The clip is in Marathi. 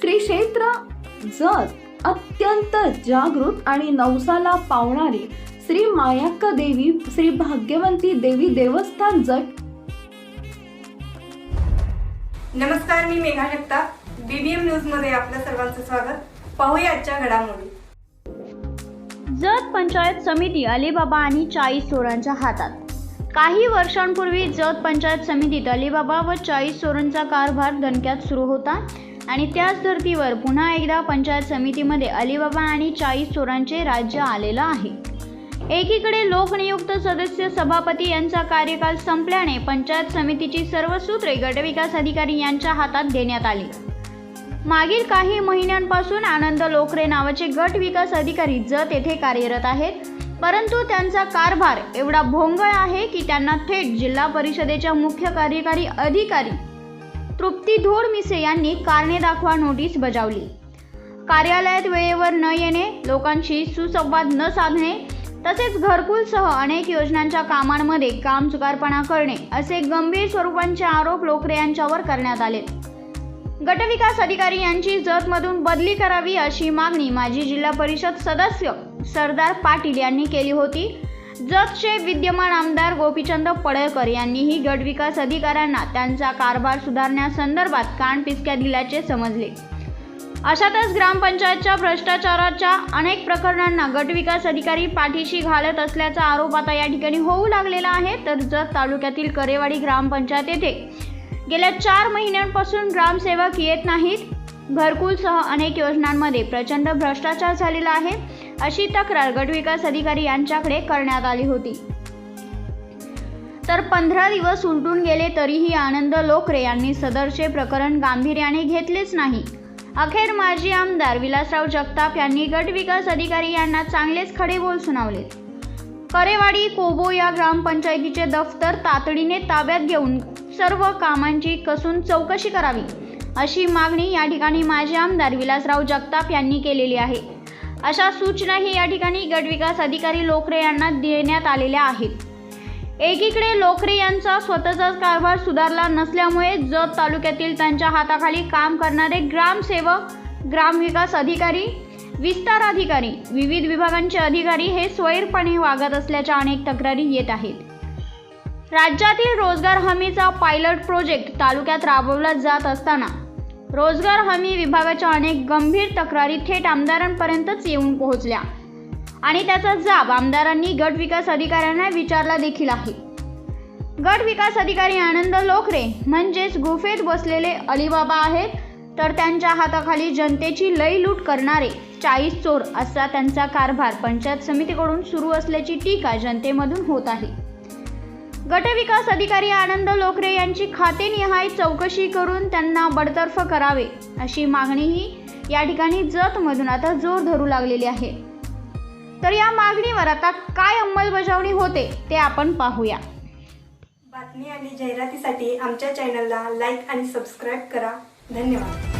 श्री क्षेत्र जत अत्यंत जागृत आणि नवसाला पावणारी श्री मायाक्का देवी श्री भाग्यवंती देवी देवस्थान जट नमस्कार मी मेघा जगताप. बीबीएम न्यूजमध्ये आपल्या सर्वांचं स्वागत. पाहूया आजच्या घडामोडी. जत पंचायत समिती अलिबाबा आणि चाळीस चोरांच्या हातात. काही वर्षांपूर्वी जत पंचायत समितीत अलिबाबा व चाळीस चोरांचा कारभार दणक्यात सुरू होता. आणि त्याच धर्तीवर पुन्हा एकदा पंचायत समितीमध्ये अलिबाबा आणि चाळीस चोरांचे राज्य आलेलं आहे. एकीकडे लोकनियुक्त सदस्य सभापती यांचा कार्यकाल संपल्याने पंचायत समितीची सर्व सूत्रे गटविकास अधिकारी यांच्या हातात देण्यात आली. मागील काही महिन्यांपासून आनंद लोकरे नावाचे गट विकास अधिकारी जत येथे कार्यरत आहेत. परंतु त्यांचा कारभार एवढा भोंगळ आहे की त्यांना थेट जिल्हा परिषदेच्या मुख्य कार्यकारी अधिकारी तृप्ती धोडमिसे यांनी कारणे दाखवा नोटीस बजावली. कार्यालयात वेळेवर न येणे लोकांशी सुसंवाद न साधणे तसेच घरकुलसह अनेक योजनांच्या कामांमध्ये काम चुकारपणा करणे असे गंभीर स्वरूपांचे आरोप लोकरे यांच्यावर करण्यात आले. गटविकास अधिकारी यांची जतमधून बदली करावी अशी मागणी माजी जिल्हा परिषद सदस्य सरदार पाटील यांनी केली होती. जतचे विद्यमान आमदार गोपीचंद पडळकर यांनीही गटविकास अधिकाऱ्यांना त्यांचा कारभार सुधारण्यासंदर्भात कानपिचक्या दिल्याचे समजले. अशातच ग्रामपंचायतच्या भ्रष्टाचाराच्या अनेक प्रकरणांना गटविकास अधिकारी पाठीशी घालत असल्याचा आरोप आता या ठिकाणी होऊ लागलेला आहे. तर जत तालुक्यातील करेवाडी ग्रामपंचायत येथे गेल्या चार महिन्यांपासून ग्रामसेवक येत नाहीत. घरकुलसह अनेक योजनांमध्ये प्रचंड भ्रष्टाचार झालेला आहे. अशी तक्रार गटविकास अधिकारी यांच्याकडे करण्यात आली होती. तर पंधरा दिवस उलटून गेले तरीही आनंद लोकरे यांनी सदरचे प्रकरण गांभीर्याने घेतलेच नाही. अखेर माजी आमदार विलासराव जगताप यांनी गटविकास अधिकारी यांना चांगलेच खडे बोल सुनावले. करेवाडी कोबो या ग्रामपंचायतीचे दफ्तर तातडीने ताब्यात घेऊन सर्व कामांची कसून चौकशी करावी अशी मागणी या ठिकाणी माजी आमदार विलासराव जगताप यांनी केलेली आहे. अशा सूचनाही या ठिकाणी गटविकास अधिकारी लोकरे यांना देण्यात आलेल्या आहेत. एकीकडे लोकरे यांचा स्वतःचाच कारभार सुधारला नसल्यामुळे जत तालुक्यातील त्यांच्या हाताखाली काम करणारे ग्रामसेवक ग्रामविकास अधिकारी विस्तार अधिकारी विविध विभागांचे अधिकारी हे स्वैरपणे वागत असल्याच्या अनेक तक्रारी येत आहेत. राज्यातील रोजगार हमीचा पायलट प्रोजेक्ट तालुक्यात राबवला जात असताना रोजगार हमी विभागाच्या अनेक गंभीर तक्रारी थेट आमदारांपर्यंतच येऊन पोहोचल्या. आणि त्याचा जाब आमदारांनी गट विकास अधिकाऱ्यांना विचारला देखील आहे. गट विकास अधिकारी आनंद लोकरे म्हणजेच गुफेत बसलेले अलीबाबा आहेत तर त्यांच्या हाताखाली जनतेची लई लूट करणारे चाळीस चोर असा त्यांचा कारभार पंचायत समितीकडून सुरू असल्याची टीका जनतेमधून होत आहे. गटविकास अधिकारी आनंद लोकरे यांची खातेनिहाय चौकशी करून त्यांना बडतर्फ करावे अशी मागणीही या ठिकाणी जतमधून आता जोर धरू लागलेली आहे. तर या मागणीवर आता काय अंमलबजावणी होते ते आपण पाहूया. बातमी आणि जाहिरातीसाठी आमच्या चॅनलला लाईक आणि सबस्क्राईब करा. धन्यवाद.